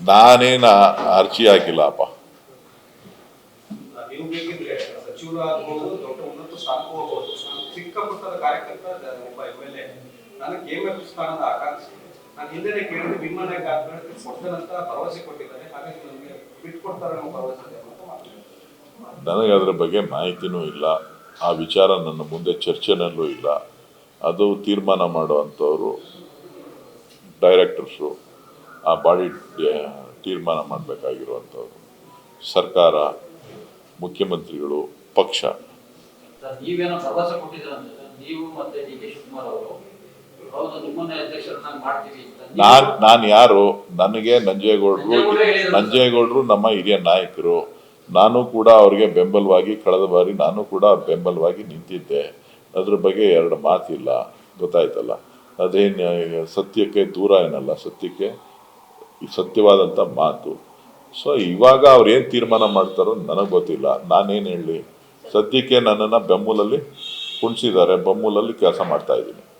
ನಾನೇನು ಅರ್ಜಿ ಹಾಕಿಲ್ಲ ಅಪ್ಪ. ನನಗೆ ಅದರ ಬಗ್ಗೆ ಮಾಹಿತಿನೂ ಇಲ್ಲ ಆ ವಿಚಾರ ನನ್ನ ಮುಂದೆ ಚರ್ಚೆನಲ್ಲೂ ಇಲ್ಲ. ಅದು ತೀರ್ಮಾನ ಮಾಡುವಂಥವ್ರು ಡೈರೆಕ್ಟರ್ಸು ಆ ಬಾಡಿ ತೀರ್ಮಾನ ಮಾಡಬೇಕಾಗಿರುವಂಥವ್ರು ಸರ್ಕಾರ ಮುಖ್ಯಮಂತ್ರಿಗಳು ಪಕ್ಷ. ಅಂತ. ನಾನು ಯಾರು? ನನಗೆ ನಂಜೇಗೌಡರು ನಂಜೇಗೌಡ್ರೇ ನಂಜೇಗೌಡರು ನಮ್ಮ ಹಿರಿಯ ನಾಯಕರು. ನಾನು ಕೂಡ ಅವರಿಗೆ ಬೆಂಬಲವಾಗಿ ಕಳೆದ ಬಾರಿ ನಾನು ಕೂಡ ಬೆಂಬಲವಾಗಿ ನಿಂತಿದ್ದೆ. ಅದ್ರ ಬಗ್ಗೆ ಎರಡು ಮಾತಿಲ್ಲ. ಗೊತ್ತಾಯ್ತಲ್ಲ? ಅದೇನು ಸತ್ಯಕ್ಕೆ ದೂರ ಏನಲ್ಲ? ಸತ್ಯಕ್ಕೆ ಸತ್ಯವಾದಂಥ ಮಾತು. ಸೊ ಇವಾಗ ಅವ್ರು ಏನು ತೀರ್ಮಾನ ಮಾಡ್ತಾರೋ ನನಗೆ ಗೊತ್ತಿಲ್ಲ. ನಾನೇನು ಹೇಳಿ? ಸದ್ಯಕ್ಕೆ ನನ್ನನ್ನು ಬೆಮ್ಮೂಲಲ್ಲಿ ಕುಣಿಸಿದ್ದಾರೆ ಬೆಮ್ಮೂಲಲ್ಲಿ ಕೆಲಸ ಮಾಡ್ತಾ ಇದ್ದೀನಿ.